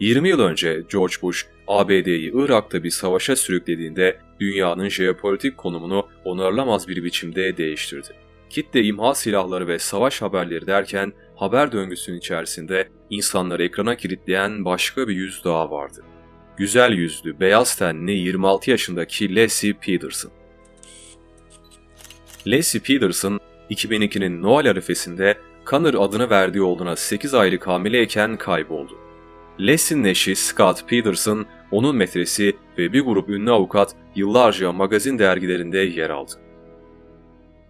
20 yıl önce George Bush, ABD'yi Irak'ta bir savaşa sürüklediğinde dünyanın jeopolitik konumunu onarılamaz bir biçimde değiştirdi. Kitle imha silahları ve savaş haberleri derken haber döngüsünün içerisinde insanları ekrana kilitleyen başka bir yüz daha vardı. Güzel yüzlü, beyaz tenli 26 yaşındaki Leslie Peterson. Leslie Peterson, 2002'nin Noel arifesinde Connor adını verdiği oğluna 8 aylık hamileyken kayboldu. Leslie'nin eşi Scott Peterson, onun metresi ve bir grup ünlü avukat yıllarca magazin dergilerinde yer aldı.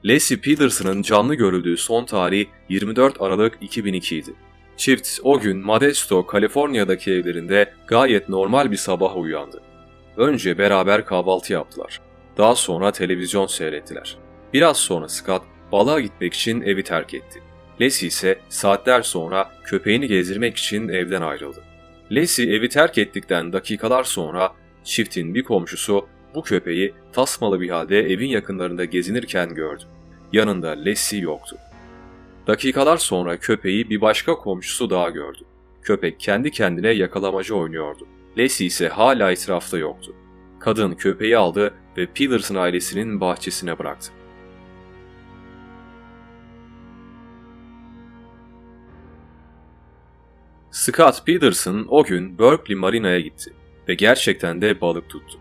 Leslie Peterson'ın canlı görüldüğü son tarih 24 Aralık 2002 idi. Çift o gün Modesto, Kaliforniya'daki evlerinde gayet normal bir sabah uyandı. Önce beraber kahvaltı yaptılar. Daha sonra televizyon seyrettiler. Biraz sonra Scott balığa gitmek için evi terk etti. Leslie ise saatler sonra köpeğini gezdirmek için evden ayrıldı. Leslie evi terk ettikten dakikalar sonra çiftin bir komşusu bu köpeği tasmalı bir halde evin yakınlarında gezinirken gördü. Yanında Leslie yoktu. Dakikalar sonra köpeği bir başka komşusu daha gördü. Köpek kendi kendine yakalamacı oynuyordu. Leslie ise hala etrafta yoktu. Kadın köpeği aldı ve Peterson ailesinin bahçesine bıraktı. Scott Peterson o gün Berkeley Marina'ya gitti ve gerçekten de balık tuttu.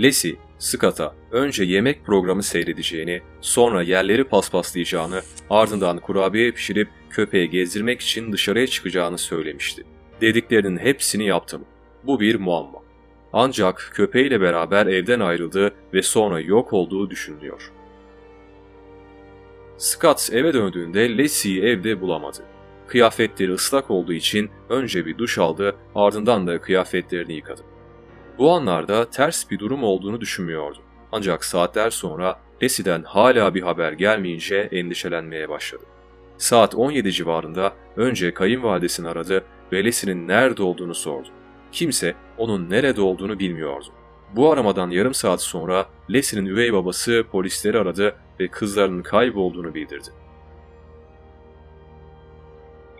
Leslie, Scott'a önce yemek programı seyredeceğini, sonra yerleri paspaslayacağını, ardından kurabiye pişirip köpeğe gezdirmek için dışarıya çıkacağını söylemişti. Dediklerinin hepsini yaptım. Bu bir muamma. Ancak köpeğiyle beraber evden ayrıldı ve sonra yok olduğu düşünülüyor. Scott eve döndüğünde Leslie'yi evde bulamadı. Kıyafetleri ıslak olduğu için önce bir duş aldı, ardından da kıyafetlerini yıkadı. Bu anlarda ters bir durum olduğunu düşünmüyordu. Ancak saatler sonra Leslie'den hala bir haber gelmeyince endişelenmeye başladı. Saat 17 civarında önce kayınvalidesini aradı ve Leslie'nin nerede olduğunu sordu. Kimse onun nerede olduğunu bilmiyordu. Bu aramadan yarım saat sonra Leslie'nin üvey babası polisleri aradı ve kızlarının kaybolduğunu bildirdi.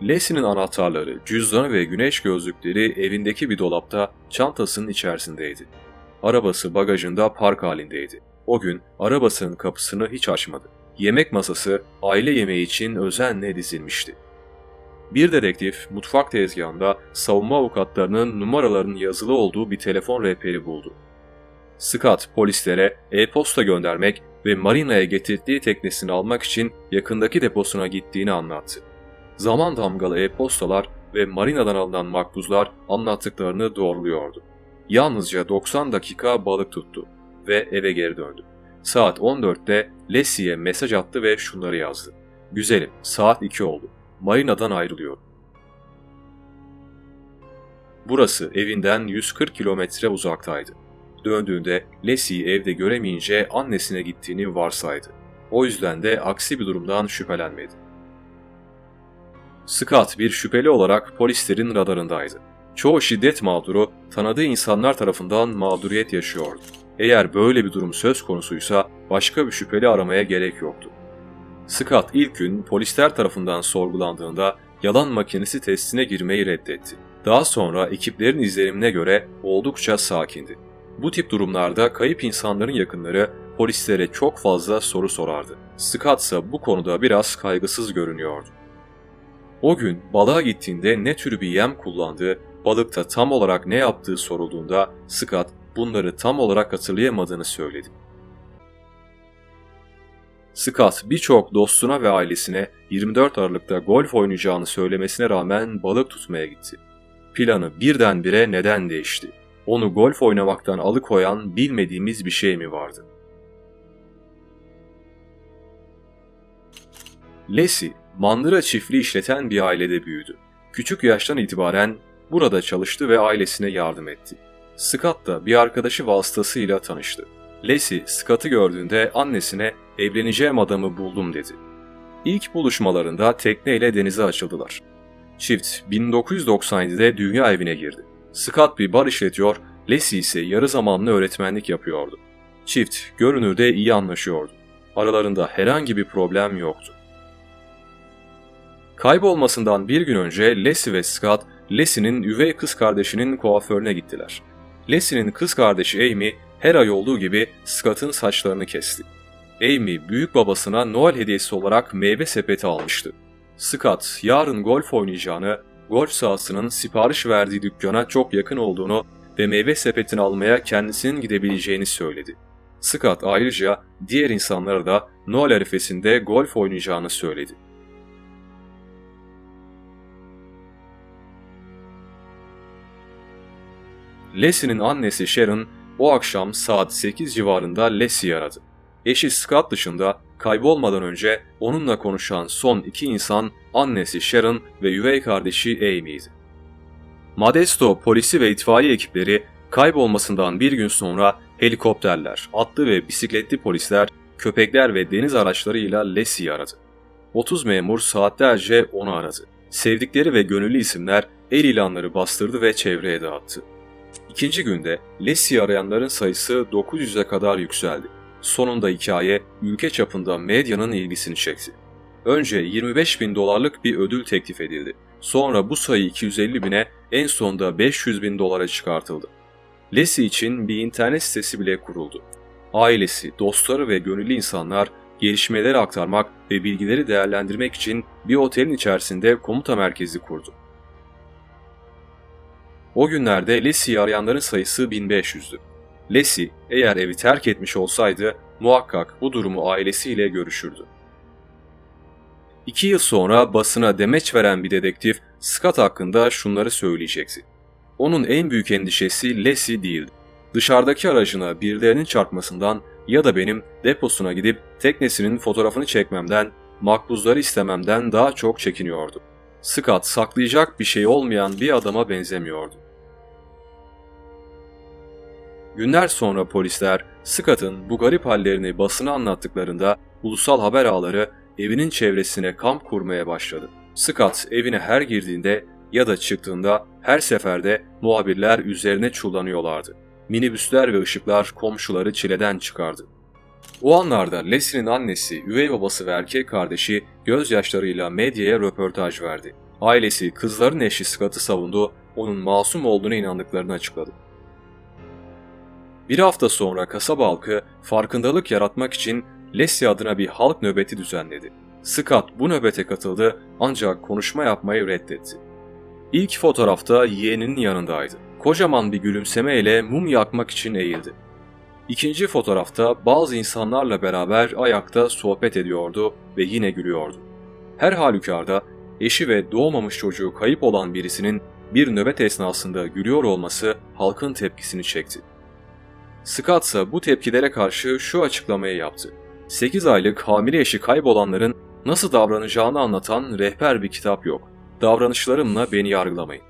Leslie'nin anahtarları, cüzdanı ve güneş gözlükleri evindeki bir dolapta çantasının içerisindeydi. Arabası bagajında park halindeydi. O gün arabasının kapısını hiç açmadı. Yemek masası aile yemeği için özenle dizilmişti. Bir dedektif mutfak tezgahında savunma avukatlarının numaralarının yazılı olduğu bir telefon rehberi buldu. Scott polislere e-posta göndermek ve marinaya getirdiği teknesini almak için yakındaki deposuna gittiğini anlattı. Zaman damgalı e-postalar ve marinadan alınan makbuzlar anlattıklarını doğruluyordu. Yalnızca 90 dakika balık tuttu ve eve geri döndü. Saat 14'te Leslie'ye mesaj attı ve şunları yazdı. Güzelim, saat 2 oldu. Marinadan ayrılıyorum. Burası evinden 140 kilometre uzaktaydı. Döndüğünde Leslie'yi evde göremeyince annesine gittiğini varsaydı. O yüzden de aksi bir durumdan şüphelenmedi. Scott bir şüpheli olarak polislerin radarındaydı. Çoğu şiddet mağduru tanıdığı insanlar tarafından mağduriyet yaşıyordu. Eğer böyle bir durum söz konusuysa başka bir şüpheli aramaya gerek yoktu. Scott ilk gün polisler tarafından sorgulandığında yalan makinesi testine girmeyi reddetti. Daha sonra ekiplerin izlenimine göre oldukça sakindi. Bu tip durumlarda kayıp insanların yakınları polislere çok fazla soru sorardı. Scott ise bu konuda biraz kaygısız görünüyordu. O gün balığa gittiğinde ne tür bir yem kullandığı, balıkta tam olarak ne yaptığı sorulduğunda Scott bunları tam olarak hatırlayamadığını söyledi. Scott birçok dostuna ve ailesine 24 Aralık'ta golf oynayacağını söylemesine rağmen balık tutmaya gitti. Planı birdenbire neden değişti? Onu golf oynamaktan alıkoyan bilmediğimiz bir şey mi vardı? Leslie, mandıra çiftliği işleten bir ailede büyüdü. Küçük yaştan itibaren burada çalıştı ve ailesine yardım etti. Scott da bir arkadaşı vasıtasıyla tanıştı. Leslie, Scott'ı gördüğünde annesine evleneceğim adamı buldum dedi. İlk buluşmalarında tekneyle denize açıldılar. Çift 1997'de dünya evine girdi. Scott bir bar işletiyor, Leslie ise yarı zamanlı öğretmenlik yapıyordu. Çift görünürde iyi anlaşıyordu. Aralarında herhangi bir problem yoktu. Kaybolmasından bir gün önce Leslie ve Scott Leslie'nin üvey kız kardeşinin kuaförüne gittiler. Leslie'nin kız kardeşi Amy her ay olduğu gibi Scott'ın saçlarını kesti. Amy büyük babasına Noel hediyesi olarak meyve sepeti almıştı. Scott yarın golf oynayacağını, golf sahasının sipariş verdiği dükkana çok yakın olduğunu ve meyve sepetini almaya kendisinin gidebileceğini söyledi. Scott ayrıca diğer insanlara da Noel arifesinde golf oynayacağını söyledi. Leslie'nin annesi Sharon o akşam saat 8 civarında Leslie'yi aradı. Eşi Scott dışında kaybolmadan önce onunla konuşan son iki insan annesi Sharon ve üvey kardeşi Amy'ydi. Modesto polisi ve itfaiye ekipleri kaybolmasından bir gün sonra helikopterler, atlı ve bisikletli polisler, köpekler ve deniz araçlarıyla Leslie'yi aradı. 30 memur saatlerce onu aradı. Sevdikleri ve gönüllü isimler el ilanları bastırdı ve çevreye dağıttı. İkinci günde Leslie'yi arayanların sayısı 900'e kadar yükseldi. Sonunda hikaye ülke çapında medyanın ilgisini çekti. Önce 25 bin dolarlık bir ödül teklif edildi. Sonra bu sayı 250 bine en sonda 500 bin dolara çıkartıldı. Leslie için bir internet sitesi bile kuruldu. Ailesi, dostları ve gönüllü insanlar gelişmeleri aktarmak ve bilgileri değerlendirmek için bir otelin içerisinde komuta merkezi kurdu. O günlerde Leslie'yi arayanların sayısı 1500'dü. Leslie eğer evi terk etmiş olsaydı muhakkak bu durumu ailesiyle görüşürdü. İki yıl sonra basına demeç veren bir dedektif Scott hakkında şunları söyleyecekti. Onun en büyük endişesi Leslie değildi. Dışarıdaki aracına birilerinin çarpmasından ya da benim deposuna gidip teknesinin fotoğrafını çekmemden, makbuzları istememden daha çok çekiniyordu. Scott saklayacak bir şey olmayan bir adama benzemiyordu. Günler sonra polisler Scott'ın bu garip hallerini basına anlattıklarında ulusal haber ağları evinin çevresine kamp kurmaya başladı. Scott evine her girdiğinde ya da çıktığında her seferde muhabirler üzerine çullanıyorlardı. Minibüsler ve ışıklar komşuları çileden çıkardı. O anlarda Leslie'nin annesi, üvey babası ve erkek kardeşi gözyaşlarıyla medyaya röportaj verdi. Ailesi kızların eşi Scott'ı savundu, onun masum olduğuna inandıklarını açıkladı. Bir hafta sonra kasaba halkı farkındalık yaratmak için Leslie adına bir halk nöbeti düzenledi. Scott bu nöbete katıldı ancak konuşma yapmayı reddetti. İlk fotoğrafta yeğeninin yanındaydı. Kocaman bir gülümsemeyle mum yakmak için eğildi. İkinci fotoğrafta bazı insanlarla beraber ayakta sohbet ediyordu ve yine gülüyordu. Her halükarda eşi ve doğmamış çocuğu kayıp olan birisinin bir nöbet esnasında gülüyor olması halkın tepkisini çekti. Scott ise bu tepkilere karşı şu açıklamayı yaptı. 8 aylık hamile eşi kaybolanların nasıl davranacağını anlatan rehber bir kitap yok. Davranışlarımla beni yargılamayın.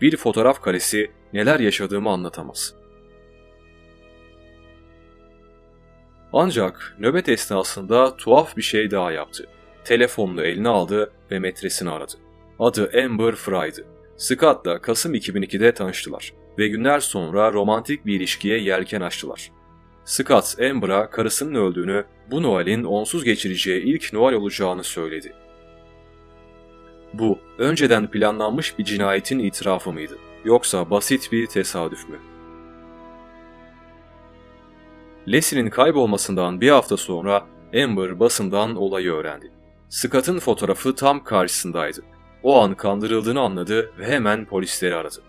Bir fotoğraf karesi neler yaşadığımı anlatamaz. Ancak nöbet esnasında tuhaf bir şey daha yaptı. Telefonunu eline aldı ve metresini aradı. Adı Amber Fry'dı. Scott'la Kasım 2002'de tanıştılar ve günler sonra romantik bir ilişkiye yelken açtılar. Scott, Amber'a karısının öldüğünü, bu Noel'in onsuz geçireceği ilk Noel olacağını söyledi. Bu, önceden planlanmış bir cinayetin itirafı mıydı? Yoksa basit bir tesadüf mü? Leslie'nin kaybolmasından bir hafta sonra Amber basından olayı öğrendi. Scott'ın fotoğrafı tam karşısındaydı. O an kandırıldığını anladı ve hemen polisleri aradı.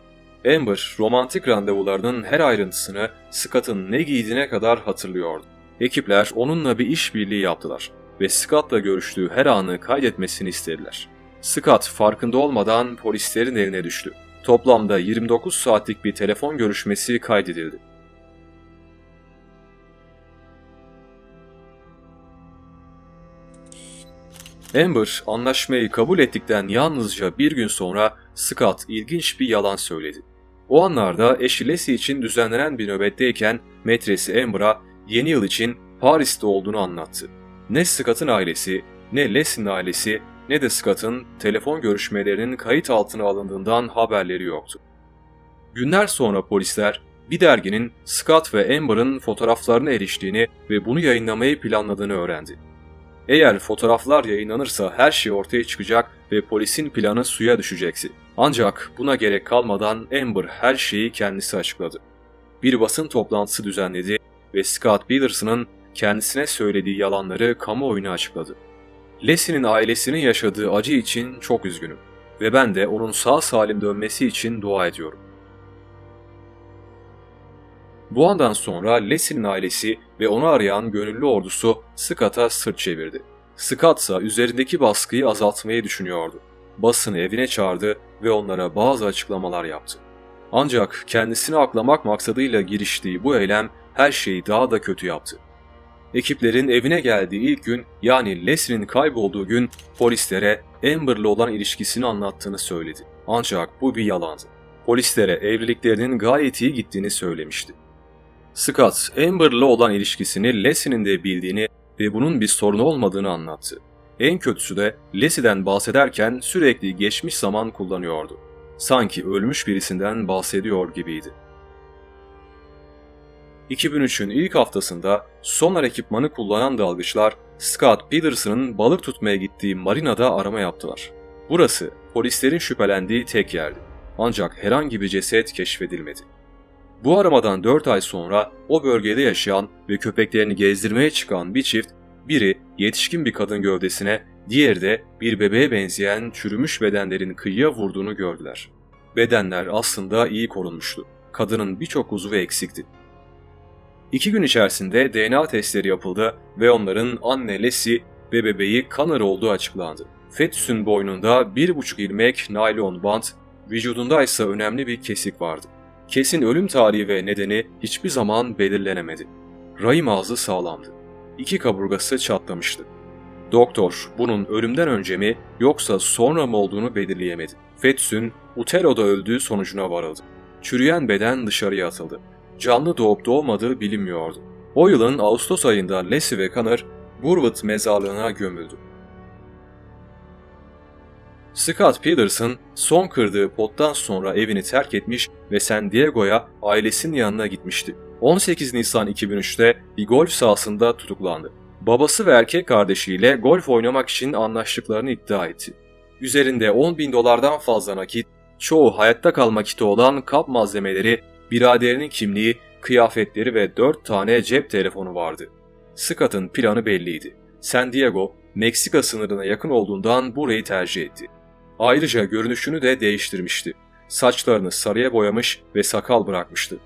Amber, romantik randevularının her ayrıntısını Scott'ın ne giydiğine kadar hatırlıyordu. Ekipler onunla bir işbirliği yaptılar ve Scott'la görüştüğü her anı kaydetmesini istediler. Scott farkında olmadan polislerin eline düştü. Toplamda 29 saatlik bir telefon görüşmesi kaydedildi. Amber anlaşmayı kabul ettikten yalnızca bir gün sonra Scott ilginç bir yalan söyledi. O anlarda eşi Leslie için düzenlenen bir nöbetteyken metresi Amber'a yeni yıl için Paris'te olduğunu anlattı. Ne Scott'ın ailesi, ne Leslie'nin ailesi, ne de Scott'ın telefon görüşmelerinin kayıt altına alındığından haberleri yoktu. Günler sonra polisler bir derginin Scott ve Amber'ın fotoğraflarına eriştiğini ve bunu yayınlamayı planladığını öğrendi. Eğer fotoğraflar yayınlanırsa her şey ortaya çıkacak ve polisin planı suya düşecekti. Ancak buna gerek kalmadan Amber her şeyi kendisi açıkladı. Bir basın toplantısı düzenledi ve Scott Peterson'ın kendisine söylediği yalanları kamuoyuna açıkladı. Leslie'nin ailesinin yaşadığı acı için çok üzgünüm ve ben de onun sağ salim dönmesi için dua ediyorum. Bu andan sonra Leslie'nin ailesi ve onu arayan gönüllü ordusu Scott'a sırt çevirdi. Scott ise üzerindeki baskıyı azaltmayı düşünüyordu. Basını evine çağırdı ve onlara bazı açıklamalar yaptı. Ancak kendisini aklamak maksadıyla giriştiği bu eylem her şeyi daha da kötü yaptı. Ekiplerin evine geldiği ilk gün yani Leslie'nin kaybolduğu gün polislere Amber'la olan ilişkisini anlattığını söyledi. Ancak bu bir yalandı. Polislere evliliklerinin gayet iyi gittiğini söylemişti. Scott, Amber'la olan ilişkisini Leslie'nin de bildiğini ve bunun bir sorun olmadığını anlattı. En kötüsü de Leslie'den bahsederken sürekli geçmiş zaman kullanıyordu. Sanki ölmüş birisinden bahsediyor gibiydi. 2003'ün ilk haftasında sonar ekipmanı kullanan dalgıçlar Scott Peterson'ın balık tutmaya gittiği marinada arama yaptılar. Burası polislerin şüphelendiği tek yerdi. Ancak herhangi bir ceset keşfedilmedi. Bu aramadan 4 ay sonra o bölgede yaşayan ve köpeklerini gezdirmeye çıkan bir çift, biri yetişkin bir kadın gövdesine, diğeri de bir bebeğe benzeyen çürümüş bedenlerin kıyıya vurduğunu gördüler. Bedenler aslında iyi korunmuştu. Kadının birçok uzvu eksikti. İki gün içerisinde DNA testleri yapıldı ve onların anne Lesi ve bebeği Connor olduğu açıklandı. Fetüs'ün boynunda 1,5 ilmek naylon bant, vücudunda ise önemli bir kesik vardı. Kesin ölüm tarihi ve nedeni hiçbir zaman belirlenemedi. Rahim ağzı sağlamdı. İki kaburgası çatlamıştı. Doktor bunun ölümden önce mi yoksa sonra mı olduğunu belirleyemedi. Fetüs'ün uteroda öldüğü sonucuna varıldı. Çürüyen beden dışarıya atıldı. Canlı doğup doğmadığı bilinmiyordu. O yılın Ağustos ayında Leslie ve Connor Burwood mezarlığına gömüldü. Scott Peterson son kırdığı pottan sonra evini terk etmiş ve San Diego'ya ailesinin yanına gitmişti. 18 Nisan 2003'te bir golf sahasında tutuklandı. Babası ve erkek kardeşiyle golf oynamak için anlaştıklarını iddia etti. Üzerinde 10 bin dolardan fazla nakit, çoğu hayatta kalma kiti olan kap malzemeleri, biraderinin kimliği, kıyafetleri ve 4 tane cep telefonu vardı. Scott'ın planı belliydi. San Diego, Meksika sınırına yakın olduğundan burayı tercih etti. Ayrıca görünüşünü de değiştirmişti. Saçlarını sarıya boyamış ve sakal bırakmıştı.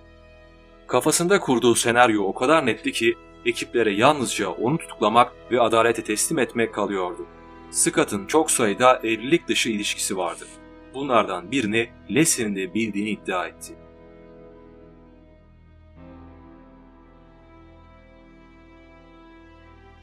Kafasında kurduğu senaryo o kadar netti ki ekiplere yalnızca onu tutuklamak ve adalete teslim etmek kalıyordu. Scott'ın çok sayıda evlilik dışı ilişkisi vardı. Bunlardan birini Leslie'nin de bildiğini iddia etti.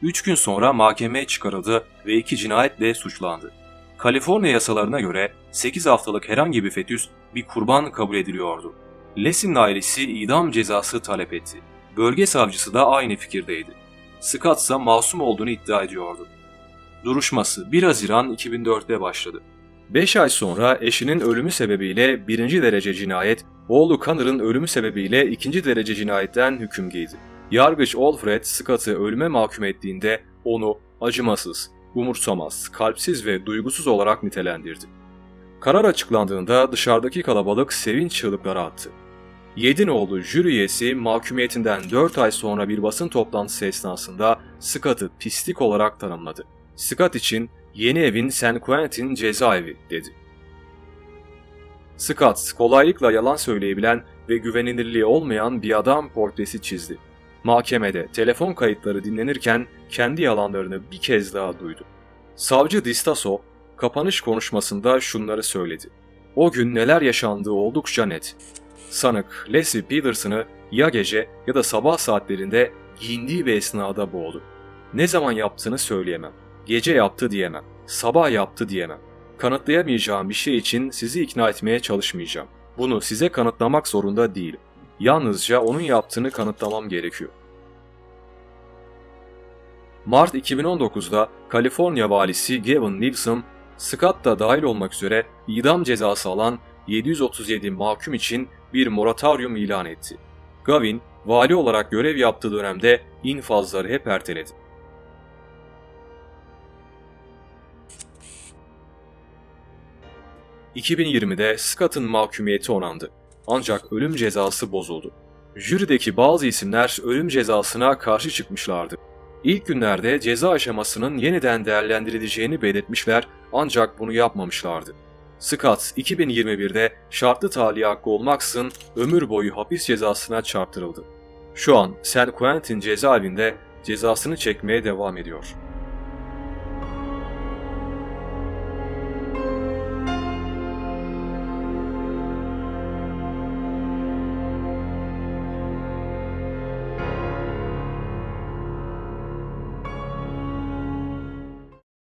Üç gün sonra mahkemeye çıkarıldı ve iki cinayetle suçlandı. Kaliforniya yasalarına göre 8 haftalık herhangi bir fetüs bir kurban kabul ediliyordu. Leslie'nin ailesi idam cezası talep etti. Bölge savcısı da aynı fikirdeydi. Scott ise masum olduğunu iddia ediyordu. Duruşması 1 Haziran 2004'te başladı. 5 ay sonra eşinin ölümü sebebiyle birinci derece cinayet, oğlu Connor'ın ölümü sebebiyle ikinci derece cinayetten hüküm giydi. Yargıç Alfred Scott'ı ölüme mahkum ettiğinde onu acımasız, umursamaz, kalpsiz ve duygusuz olarak nitelendirdi. Karar açıklandığında dışarıdaki kalabalık sevinç çığlıkları attı. Yedinoğlu jüri üyesi mahkumiyetinden 4 ay sonra bir basın toplantısı esnasında Scott'ı pislik olarak tanımladı. Scott için yeni evin San Quentin cezaevi dedi. Scott kolaylıkla yalan söyleyebilen ve güvenilirliği olmayan bir adam portresi çizdi. Mahkemede telefon kayıtları dinlenirken kendi yalanlarını bir kez daha duydu. Savcı Distaso kapanış konuşmasında şunları söyledi. O gün neler yaşandığı oldukça net. Sanık Leslie Peterson'ı ya gece ya da sabah saatlerinde giyindiği bir esnada boğdu. Ne zaman yaptığını söyleyemem. Gece yaptı diyemem. Sabah yaptı diyemem. Kanıtlayamayacağım bir şey için sizi ikna etmeye çalışmayacağım. Bunu size kanıtlamak zorunda değilim. Yalnızca onun yaptığını kanıtlamam gerekiyor. Mart 2019'da Kaliforniya valisi Gavin Newsom, Scott da dahil olmak üzere idam cezası alan 737 mahkum için bir moratorium ilan etti. Gavin, vali olarak görev yaptığı dönemde infazları hep erteledi. 2020'de Scott'ın mahkumiyeti onandı. Ancak ölüm cezası bozuldu. Jürideki bazı isimler ölüm cezasına karşı çıkmışlardı. İlk günlerde ceza aşamasının yeniden değerlendirileceğini belirtmişler ancak bunu yapmamışlardı. Scott 2021'de şartlı tahliye hakkı olmaksızın ömür boyu hapis cezasına çarptırıldı. Şu an San Quentin cezaevinde cezasını çekmeye devam ediyor.